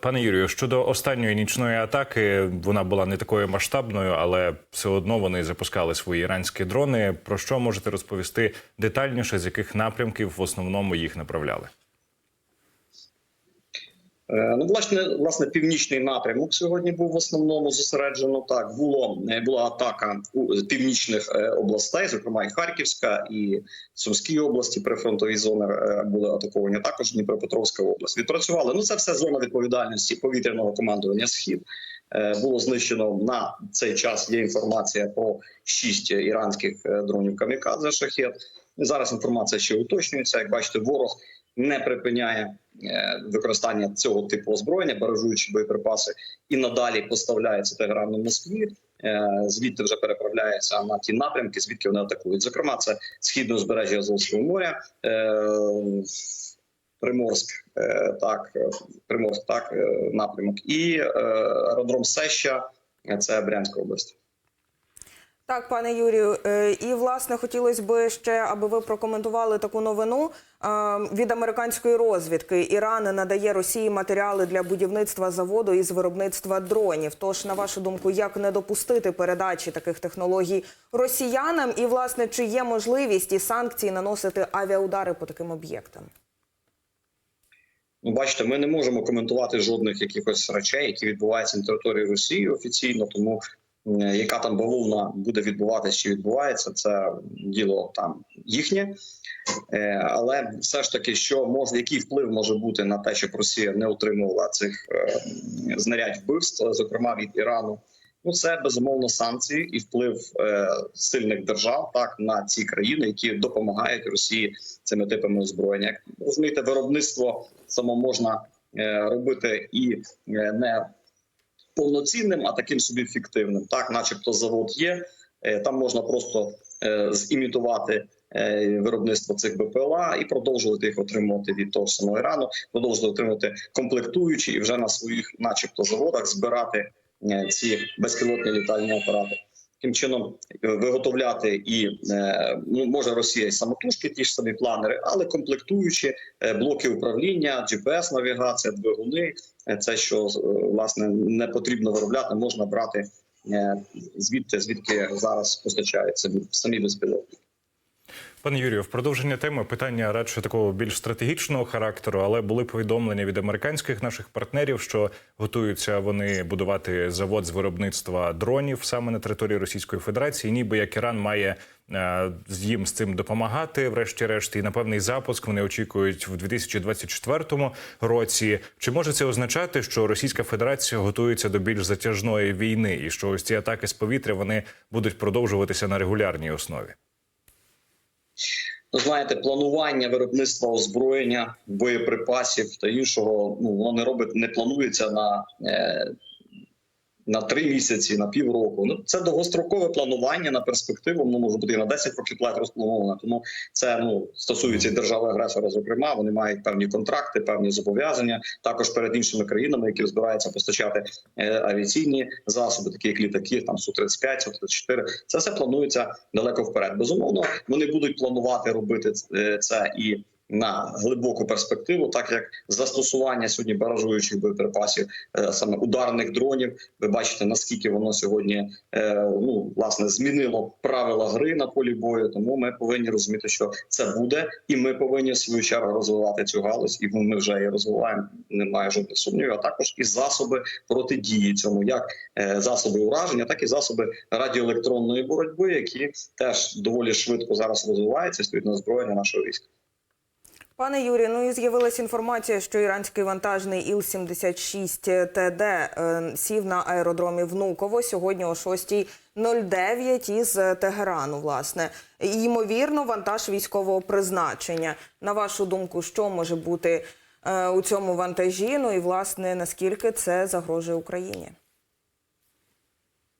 пане Юрію, щодо останньої нічної атаки, вона була не такою масштабною, але все одно вони запускали свої іранські дрони. Про що можете розповісти детальніше, з яких напрямків в основному їх направляли? Е, Ну, власне, власне, північний напрямок сьогодні був в основному зосереджено. Так було е, була атака у північних е, областей, зокрема і Харківська, і Сумській області прифронтові зони були атаковані. Також Дніпропетровська область відпрацювали. Ну це все зона відповідальності повітряного командування Схід. Було знищено на цей час. Є інформація про шість іранських дронів камікадзе шахет. Зараз інформація ще уточнюється. Як бачите, ворог не припиняє е, використання цього типу озброєння, баражуючи боєприпаси, і надалі поставляється Тегерану Москві. Е, Звідти вже переправляється на ті напрямки, звідки вони атакують. Зокрема, це східне узбережжя Азовського моря, е, Приморськ, так, Приморськ, так, напрямок, і аеродром Сеща, це Брянська область. Так, пане Юрію, е, і власне хотілося б ще, аби ви прокоментували таку новину е, від американської розвідки. Іран надає Росії матеріали для будівництва заводу із виробництва дронів. Тож, на вашу думку, як не допустити передачі таких технологій росіянам? І власне, чи є можливість і санкції наносити авіаудари по таким об'єктам? Ну, бачите, ми не можемо коментувати жодних якихось речей, які відбуваються на території Росії офіційно. Тому яка там бавовна буде відбуватися чи відбувається, це діло там їхнє. Е, але все ж таки, що може, який вплив може бути на те, щоб Росія не отримувала цих е, знарядь вбивств, зокрема від Ірану. Ну, це безумовно санкції і вплив е, сильних держав так на ці країни, які допомагають Росії цими типами озброєння. Як розумієте, виробництво само можна е, робити і е, не повноцінним, а таким собі фіктивним. Так, начебто, завод є. е, Там можна просто е, зімітувати е, виробництво цих БПЛА і продовжувати їх отримувати від того самого Ірану, продовжувати отримувати комплектуючі і вже на своїх, начебто, заводах збирати ці безпілотні літальні апарати. Таким чином е, виготовляти і е, ну може Росія і самотужки, ті ж самі планери, але комплектуючі е, блоки управління, GPS навігація, двигуни. Це що власне не потрібно виробляти, можна брати звідти, звідки зараз постачаються самі безпілотники. Пане Юрію, в продовження теми питання радше такого більш стратегічного характеру, але були повідомлення від американських наших партнерів, що готуються вони будувати завод з виробництва дронів саме на території Російської Федерації. Ніби як Іран має е, їм з цим допомагати, врешті-решт, і на певний запуск вони очікують в 2024 році. Чи може це означати, що Російська Федерація готується до більш затяжної війни, і що ось ці атаки з повітря вони будуть продовжуватися на регулярній основі? Ну, знаєте, планування виробництва озброєння, боєприпасів та іншого, ну воно не робить, не планується на, е, на три місяці, на півроку. Ну це довгострокове планування на перспективу. Воно може бути і на 10 років плат розплановано. Тому це ну стосується держави агресора. Зокрема, вони мають певні контракти, певні зобов'язання також перед іншими країнами, які збираються постачати е, авіаційні засоби, такі як літаки, там су 35 су 34 Це все планується далеко вперед. Безумовно, вони будуть планувати робити е, це і. На глибоку перспективу, так як застосування сьогодні баражуючих боєприпасів, е, саме ударних дронів, ви бачите наскільки воно сьогодні е, ну власне змінило правила гри на полі бою. Тому ми повинні розуміти, що це буде, і ми повинні в свою чергу розвивати цю галузь, і ми вже її розвиваємо. Немає жодних сумнівів. А також і засоби протидії цьому, як е, засоби ураження, так і засоби радіоелектронної боротьби, які теж доволі швидко зараз розвиваються, стоять на озброєння нашого війська. Пане Юрію, ну і з'явилася інформація, що іранський вантажний Іл-76ТД е, сів на аеродромі Внуково сьогодні о 6.09 із Тегерану. Власне, ймовірно, вантаж військового призначення. На вашу думку, що може бути е, у цьому вантажі? Ну і власне наскільки це загрожує Україні?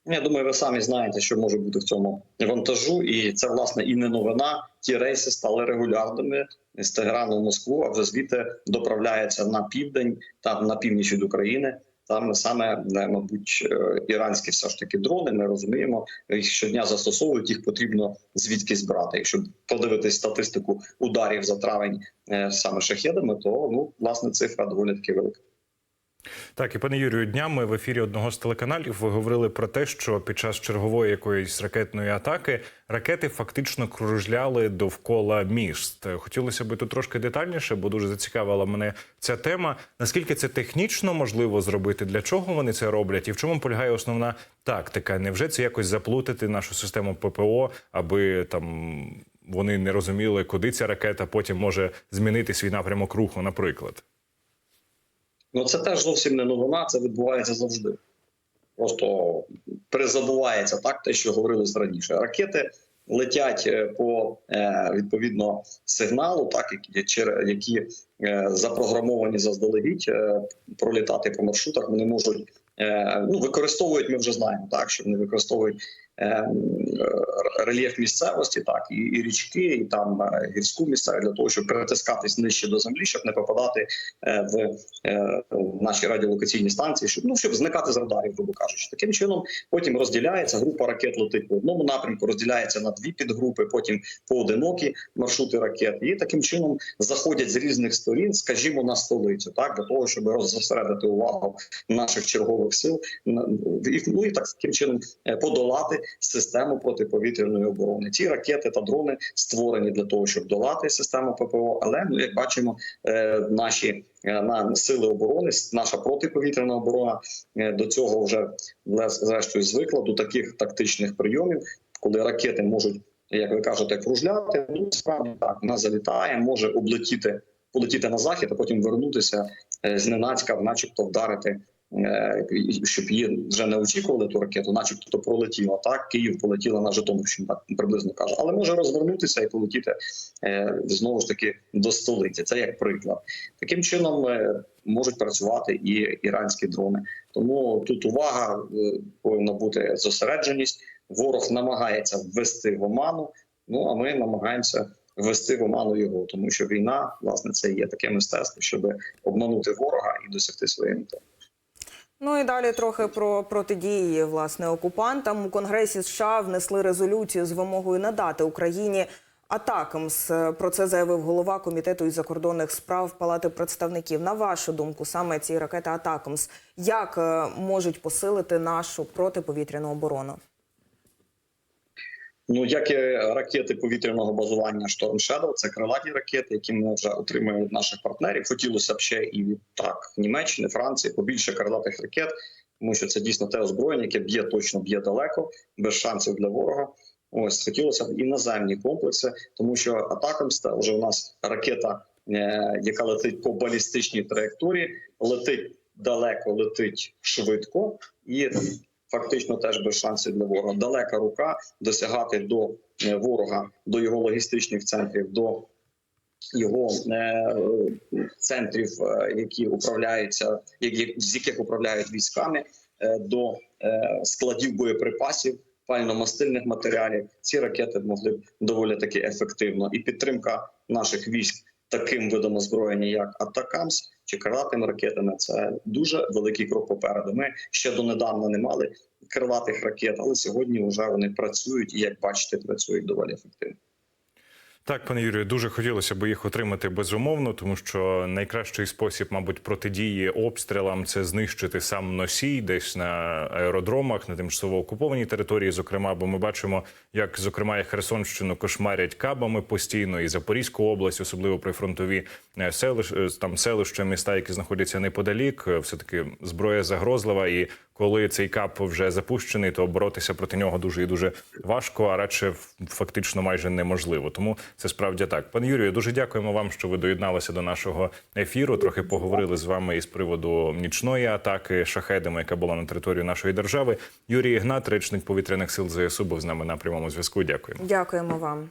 Я думаю, ви самі знаєте, що може бути в цьому вантажу, і це власне і не новина. Ті рейси стали регулярними з Тегерану в Москву, а вже звідти доправляється на південь, там на північ від України. Там саме е, мабуть е, іранські все ж таки дрони. Ми розуміємо, їх щодня застосовують. Їх потрібно звідкись брати. Якщо подивитись статистику ударів за травень е, саме шахедами, то ну власне цифра доволі таки велика. Так, і пане Юрію, днями в ефірі одного з телеканалів ви говорили про те, що під час чергової якоїсь ракетної атаки ракети фактично кружляли довкола міст. Хотілося б тут трошки детальніше, бо дуже зацікавила мене ця тема. Наскільки це технічно можливо зробити? Для чого вони це роблять? І в чому полягає основна тактика? Невже це якось заплутати нашу систему ППО, аби там вони не розуміли, куди ця ракета потім може змінити свій напрямок руху, наприклад? Ну це теж зовсім не новина, це відбувається завжди. Просто перезабувається так, те, що говорилось раніше. Ракети летять е, по е, відповідно сигналу, так які, які е, запрограмовані заздалегідь пролітати по маршрутах. Вони можуть ну використовують. Ми вже знаємо, так що вони використовують рельєф місцевості, так і, і річки, і там е, гірську місцевість для того, щоб перетискатись нижче до землі, щоб не попадати е, в е, наші радіолокаційні станції, щоб ну щоб зникати з радарів, грубо кажучи. Таким чином потім розділяється група ракет летить по одному напрямку, розділяється на дві підгрупи, потім поодинокі маршрути ракет, і таким чином заходять з різних сторін, скажімо, на столицю, так для того, щоб роззосередити увагу наших чергових сил ну і так таким чином подолати систему протиповітряної оборони. Ці ракети та дрони створені для того, щоб долати систему ППО. Але ну як бачимо, е, наші е, на сили оборони, наша протиповітряна оборона е, до цього вже зрештою звикла до таких тактичних прийомів, коли ракети можуть, як ви кажете, кружляти. Ну справді так вона залітає, може облетіти, полетіти на захід, а потім вернутися зненацька, начебто вдарити. Е, Щоб її вже не очікували ту ракету, начебто то пролетіла. Так, Київ полетіла на Житомирщину, так приблизно кажу. Але може розвернутися і полетіти е, знову ж таки до столиці. Це як приклад. Таким чином е, можуть працювати і іранські дрони. Тому тут увага повинна бути зосередженість. Ворог намагається ввести в оману. Ну а ми намагаємося ввести в оману його, тому що війна, власне, це є таке мистецтво, щоб обманути ворога і досягти своєї мети. Ну і далі трохи про протидії власне окупантам. У Конгресі США внесли резолюцію з вимогою надати Україні атакамс. Про це заявив голова комітету із закордонних справ Палати представників. На вашу думку, саме ці ракети Атакамс як е, можуть посилити нашу протиповітряну оборону? Ну, як і ракети повітряного базування Storm Shadow, це крилаті ракети, які ми вже отримуємо від наших партнерів. Хотілося б ще і від так Німеччини, Франції побільше крилатих ракет, тому що це дійсно те озброєння, яке б'є точно б'є далеко, без шансів для ворога. Ось хотілося б і наземні комплекси, тому що Атакамс це вже у нас ракета, е, яка летить по балістичній траєкторії, летить далеко, летить швидко і фактично теж без шансів для ворога. Далека рука досягати до е, ворога, до його логістичних центрів, до його е, центрів, е, які управляються, які з яких управляють військами, до складів боєприпасів, пально-мастильних матеріалів. Ці ракети могли б доволі таки ефективно. І підтримка наших військ таким видом озброєння, як Атакамс чи крилатими ракетами, це дуже великий крок попереду. Ми ще донедавна не мали крилатих ракет, але сьогодні вже вони працюють і, як бачите, працюють доволі ефективно. Так, пане Юрію, дуже хотілося б їх отримати безумовно, тому що найкращий спосіб, мабуть, протидії обстрілам це знищити сам носій десь на аеродромах, на тимчасово окупованій території. Зокрема, бо ми бачимо, як зокрема і Херсонщину кошмарять кабами постійно, і Запорізьку область, особливо прифронтові е, селищ, е, там селища, міста, які знаходяться неподалік. Все таки зброя загрозлива і. Коли цей кап вже запущений, то боротися проти нього дуже і дуже важко, а радше фактично майже неможливо. Тому це справді так. Пане Юрію, дуже дякуємо вам, що ви доєдналися до нашого ефіру. Трохи поговорили з вами із приводу нічної атаки шахедами, яка була на території нашої держави. Юрій Ігнат, речник повітряних сил ЗСУ, був з нами на прямому зв'язку. Дякуємо. Дякуємо вам.